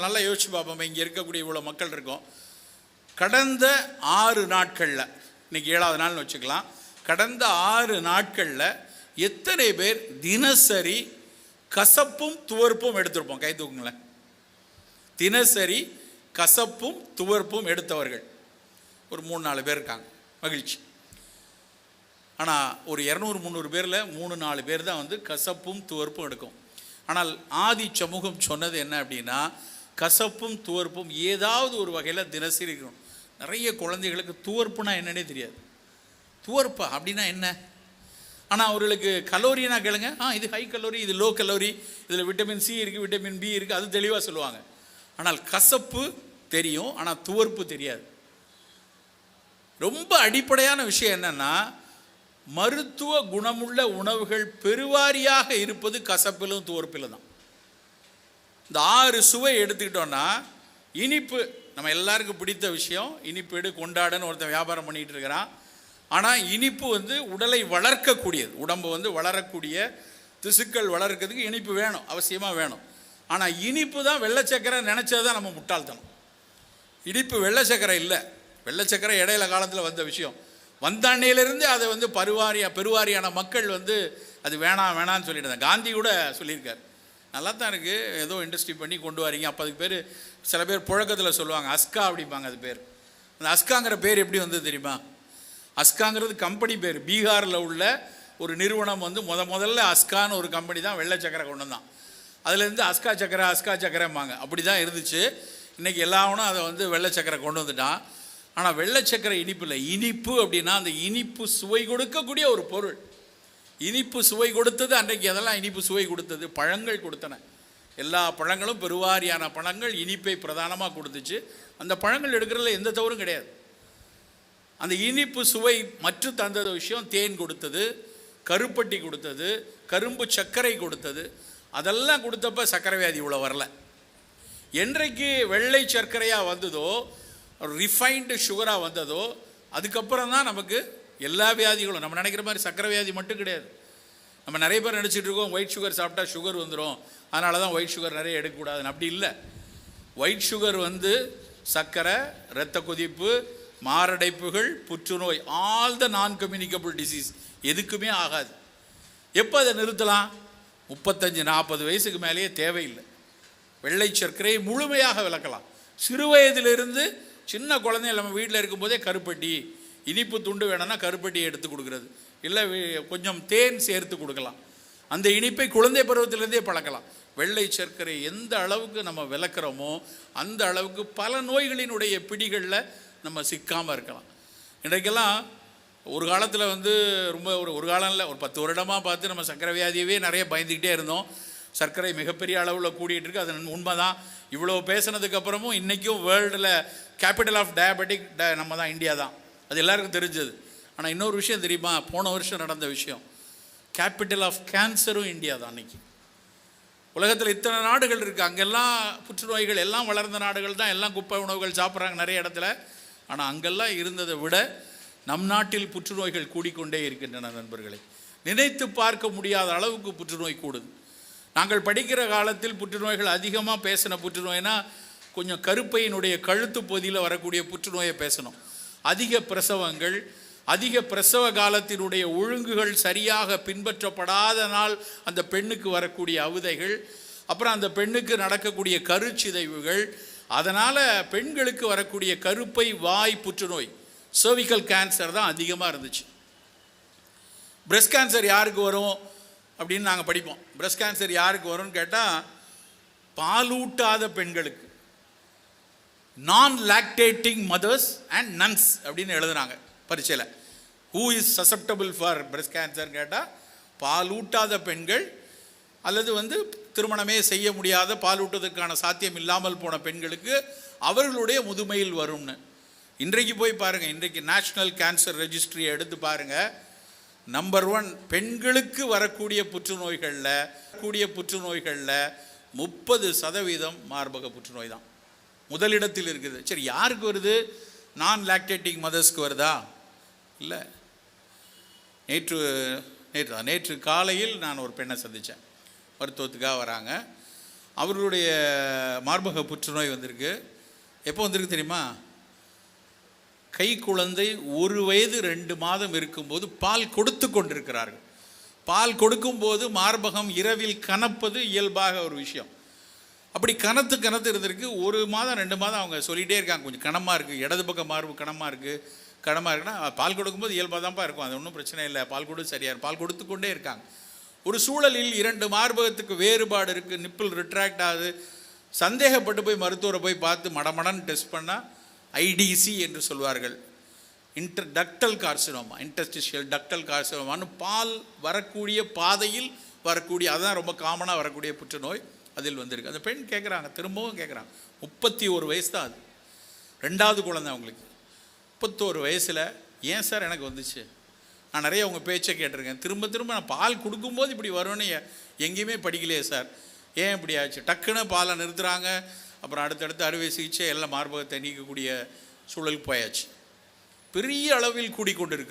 இப்போ நல்லா யோசிச்சு பார்ப்போம் இங்கே இருக்கக்கூடிய இவ்வளோ மக்கள் இருக்கோம். கடந்த ஆறு நாட்களில் இன்னைக்கு ஏழாவது நாள்னு வச்சுக்கலாம். கடந்த ஆறு நாட்களில் எத்தனை பேர் தினசரி கசப்பும் துவர்ப்பும் எடுத்திருப்போம்? கை தூக்குங்களேன். தினசரி கசப்பும் துவர்ப்பும் எடுத்தவர்கள். ஒரு மூணு நாலு பேர் இருக்காங்க. மகிழ்ச்சி. ஆனால் ஒரு இரநூறு முந்நூறு பேரில் மூணு நாலு பேர் தான் வந்து கசப்பும் துவர்ப்பும் எடுக்கும். ஆனால் ஆதி சமூகம் சொன்னது என்ன அப்படின்னா கசப்பும் துவர்ப்பும் ஏதாவது ஒரு வகையில் தினசரி இருக்கணும். நிறைய குழந்தைகளுக்கு துவர்ப்புனா என்னன்னே தெரியாது. துவர்ப்பா அப்படின்னா என்ன? ஆனால் அவர்களுக்கு கலோரினா கேளுங்க. ஆ இது ஹை கலோரி இது லோ கலோரி இதில் விட்டமின் சி இருக்குது விட்டமின் பி இருக்குது அது தெளிவாக சொல்லுவாங்க. ஆனால் கசப்பு தெரியும் ஆனால் துவர்ப்பு தெரியாது. ரொம்ப அடிப்படையான விஷயம் என்னன்னா மருத்துவ குணமுள்ள உணவுகள் பெருவாரியாக இருப்பது கசப்பிலும் துவர்ப்பிலும் தான். இந்த ஆறு சுவை எடுத்துக்கிட்டோன்னா இனிப்பு நம்ம எல்லாருக்கும் பிடித்த விஷயம் இனிப்பு எடு கொண்டாடன்னு ஒருத்தன் வியாபாரம் பண்ணிகிட்டு இருக்கிறான். ஆனால் இனிப்பு வந்து உடலை வளர்க்கக்கூடியது. உடம்பு வந்து வளரக்கூடிய திசுக்கள் வளர்க்கிறதுக்கு இனிப்பு வேணும் அவசியமாக வேணும். ஆனால் இனிப்பு தான் வெள்ளச்சக்கரை நினச்சது தான் நம்ம முட்டாள்தனம். இனிப்பு வெள்ளை சக்கரை இல்லை. வெள்ளை சக்கரை இடையில காலத்தில் வந்த விஷயம். வந்த அதை வந்து பருவாரியா பெருவாரியான மக்கள் வந்து அது வேணாம் வேணான்னு சொல்லிட்டு காந்தி கூட சொல்லியிருக்கார். நல்லா தான் இருக்குது ஏதோ இண்டஸ்ட்ரி பண்ணி கொண்டு வரீங்க. அப்போ அதுக்கு பேர் சில பேர் புழக்கத்தில் சொல்லுவாங்க. அஸ்கா அப்படிம்பாங்க அது பேர். அந்த அஸ்காங்கிற பேர் எப்படி வந்தது தெரியுமா? அஸ்காங்கிறது கம்பெனி பேர். பீகாரில் உள்ள ஒரு நிறுவனம் வந்து முத முதல்ல அஸ்கான்னு ஒரு கம்பெனி தான் வெள்ளை சக்கரை கொண்டு வந்தான் அதுலேருந்து அஸ்கா சக்கரை அஸ்கா சக்கரைம்பாங்க. அப்படி தான் இருந்துச்சு. இன்றைக்கி எல்லாவனும் அதை வந்து வெள்ளை சக்கரை கொண்டு வந்துட்டான். ஆனால் வெள்ளை சக்கரை இனிப்பு இல்லை. இனிப்பு அப்படின்னா அந்த இனிப்பு சுவை கொடுக்கக்கூடிய ஒரு பொருள். இனிப்பு சுவை கொடுத்தது அன்றைக்கு அதெல்லாம் இனிப்பு சுவை கொடுத்தது பழங்கள் கொடுத்தன. எல்லா பழங்களும் பெருவாரியான பழங்கள் இனிப்பை பிரதானமாக கொடுத்துச்சு. அந்த பழங்கள் எடுக்கிறதுல எந்த தவறும் கிடையாது. அந்த இனிப்பு சுவை மற்ற தந்த விஷயம் தேன் கொடுத்தது கருப்பட்டி கொடுத்தது கரும்பு சர்க்கரை கொடுத்தது. அதெல்லாம் கொடுத்தப்ப சர்க்கரை வியாதி இவ்வளோ வரல. என்றைக்கு வெள்ளை சர்க்கரையாக வந்ததோ ரிஃபைன்டு சுகராக வந்ததோ அதுக்கப்புறம் தான் நமக்கு எல்லா வியாதிகளும். நம்ம நினைக்கிற மாதிரி சக்கரை வியாதி மட்டும் கிடையாது. நம்ம நிறைய பேர் நினச்சிட்டு இருக்கோம் ஒயிட் சுகர் சாப்பிட்டா சுகர் வந்துடும் அதனால தான் ஒயிட் சுகர் நிறைய எடுக்கக்கூடாதுன்னு. அப்படி இல்லை. ஒயிட் சுகர் வந்து சர்க்கரை இரத்த கொதிப்பு மாரடைப்புகள் புற்றுநோய் ஆல் த நான் கம்யூனிகபிள் டிசீஸ் எதுக்குமே ஆகாது. எப்போ அதை நிறுத்தலாம்? முப்பத்தஞ்சு நாற்பது வயசுக்கு மேலேயே தேவையில்லை. வெள்ளை சர்க்கரையை முழுமையாக விளக்கலாம். சிறு வயதிலிருந்து சின்ன குழந்தைகள் நம்ம வீட்டில் இருக்கும்போதே கருப்பட்டி இனிப்பு துண்டு வேணும்னா கருப்பட்டியை எடுத்து கொடுக்குறது. இல்லை கொஞ்சம் தேன் சேர்த்து கொடுக்கலாம். அந்த இனிப்பை குழந்தை பருவத்திலேருந்தே பழக்கலாம். வெள்ளை சர்க்கரை எந்த அளவுக்கு நம்ம விளக்குறோமோ அந்த அளவுக்கு பல நோய்களினுடைய பிடிகளில் நம்ம சிக்காமல் இருக்கலாம். இன்றைக்கெல்லாம் ஒரு காலத்தில் வந்து ரொம்ப ஒரு ஒரு காலம் இல்லை ஒரு பத்து வருடமாக பார்த்து நம்ம சர்க்கரை வியாதியவே நிறைய பயந்துக்கிட்டே இருந்தோம். சர்க்கரை மிகப்பெரிய அளவில் கூடிகிட்டு இருக்கு. அது உண்மை தான் இவ்வளோ பேசுனதுக்கப்புறமும் இன்றைக்கும் வேர்ல்டில் கேபிட்டல் ஆஃப் டயபெட்டிக் நம்ம தான் இந்தியா தான். அது எல்லாருக்கும் தெரிஞ்சது. ஆனால் இன்னொரு விஷயம் தெரியுமா? போன வருஷம் நடந்த விஷயம். கேபிட்டல் ஆஃப் கேன்சரும் இந்தியா தான் அன்னைக்கு. உலகத்தில் இத்தனை நாடுகள் இருக்குது அங்கெல்லாம் புற்றுநோய்கள் எல்லாம் வளர்ந்த நாடுகள் தான். எல்லாம் குப்பை உணவுகள் சாப்பிட்றாங்க நிறைய இடத்துல. ஆனால் அங்கெல்லாம் இருந்ததை விட நம் நாட்டில் புற்றுநோய்கள் கூடிக்கொண்டே இருக்கின்றன நண்பர்களே. நினைத்து பார்க்க முடியாத அளவுக்கு புற்றுநோய் கூடுது. நாங்கள் படிக்கிற காலத்தில் புற்றுநோய்கள் அதிகமாக பேசின புற்றுநோய்னா கொஞ்சம் கருப்பையினுடைய கழுத்து பகுதியில் வரக்கூடிய புற்றுநோயை பேசணும். அதிக பிரசவங்கள் அதிக பிரசவ காலத்தினுடைய ஒழுங்குகள் சரியாக பின்பற்றப்படாத நாள் அந்த பெண்ணுக்கு வரக்கூடிய அவுதைகள் அப்புறம் அந்த பெண்ணுக்கு நடக்கக்கூடிய கருச்சிதைவுகள் அதனால் பெண்களுக்கு வரக்கூடிய கருப்பை வாய் புற்றுநோய் சர்விக்கல் கேன்சர் தான் அதிகமாக இருந்துச்சு. பிரஸ்ட் கேன்சர் யாருக்கு வரும் அப்படின்னு நாங்கள் படிப்போம். பிரஸ்ட் கேன்சர் யாருக்கு வரும்னு கேட்டால் பாலூட்டாத பெண்களுக்கு. நான் லாக்டேட்டிங் மதர்ஸ் அண்ட் நன்ஸ் அப்படின்னு எழுதுனாங்க பரீட்சையில். Who is susceptible for breast cancer கேட்டால் பாலூட்டாத பெண்கள் அல்லது வந்து திருமணமே செய்ய முடியாத பாலூட்டுவதற்கான சாத்தியம் இல்லாமல் போன பெண்களுக்கு அவர்களுடைய முதுமையில் வரும்னு. இன்றைக்கு போய் பாருங்கள் இன்றைக்கு நேஷ்னல் கேன்சர் ரெஜிஸ்ட்ரியை எடுத்து பாருங்கள் நம்பர் ஒன் பெண்களுக்கு வரக்கூடிய புற்றுநோய்களில் கூடிய புற்றுநோய்களில் முப்பது சதவீதம் மார்பக புற்றுநோய் தான். முதலிடத்தில் இருக்குது. சரி யாருக்கு வருது? நான் லாக்டேட்டிங் மதர்ஸ்க்கு வருதா? இல்லை. நேற்று நேற்று தான். நேற்று காலையில் நான் ஒரு பெண்ணை சந்தித்தேன் மருத்துவத்துக்காக வராங்க. அவர்களுடைய மார்பக புற்றுநோய் வந்திருக்கு. எப்போ வந்திருக்கு தெரியுமா? கை குழந்தை ஒரு வயது ரெண்டு மாதம் இருக்கும்போது பால் கொடுத்து கொண்டிருக்கிறார்கள். பால் கொடுக்கும்போது மார்பகம் இரவில் கனப்பது இயல்பாக ஒரு விஷயம். அப்படி கணத்து கணத்து இருந்திருக்கு. ஒரு மாதம் ரெண்டு மாதம் அவங்க சொல்லிகிட்டே இருக்காங்க. கொஞ்சம் கணமாக இருக்குது இடது பக்கம் மார்பு கணமாக இருக்குது கணமாக இருக்குன்னா பால் கொடுக்கும்போது இயல்பாக தான்ப்பா இருக்கும். அது ஒன்றும் பிரச்சனை இல்லை. பால் கொடு சரியாக பால் கொடுத்து கொண்டே இருக்காங்க. ஒரு சூழலில் இரண்டு மார்பகத்துக்கு வேறுபாடு இருக்குது நிப்பிள் ரிட்ராக்ட் ஆகுது. சந்தேகப்பட்டு போய் மருத்துவரை போய் பார்த்து மடமடன்னு டெஸ்ட் பண்ணால் ஐடிசி என்று சொல்வார்கள். Inter ductal carcinoma interstitial ductal கார்சினோமான்னு பால் வரக்கூடிய பாதையில் வரக்கூடிய அதுதான் ரொம்ப காமனாக வரக்கூடிய புற்றுநோய். அதில் வந்திருக்கு. அந்த பெண் கேட்குறாங்க திரும்பவும் கேட்குறாங்க முப்பத்தி ஒரு வயசு தான் அது. ரெண்டாவது குழந்தை அவங்களுக்கு. முப்பத்தோரு வயசில் ஏன் சார் எனக்கு வந்துச்சு? நான் நிறைய உங்கள் பேச்சை கேட்டிருக்கேன். திரும்ப திரும்ப நான் பால் கொடுக்கும்போது இப்படி வரும்னு எங்கேயுமே படிக்கலையே சார். ஏன் இப்படி ஆச்சு? டக்குன்னு பாலை நிறுத்துகிறாங்க அப்புறம் அடுத்தடுத்து அறுவை சிகிச்சை எல்லாம் மார்பகத்தை நீக்கக்கூடிய சூழலுக்கு போயாச்சு. பெரிய அளவில் கூடிக்கொண்டிருக்கிறது.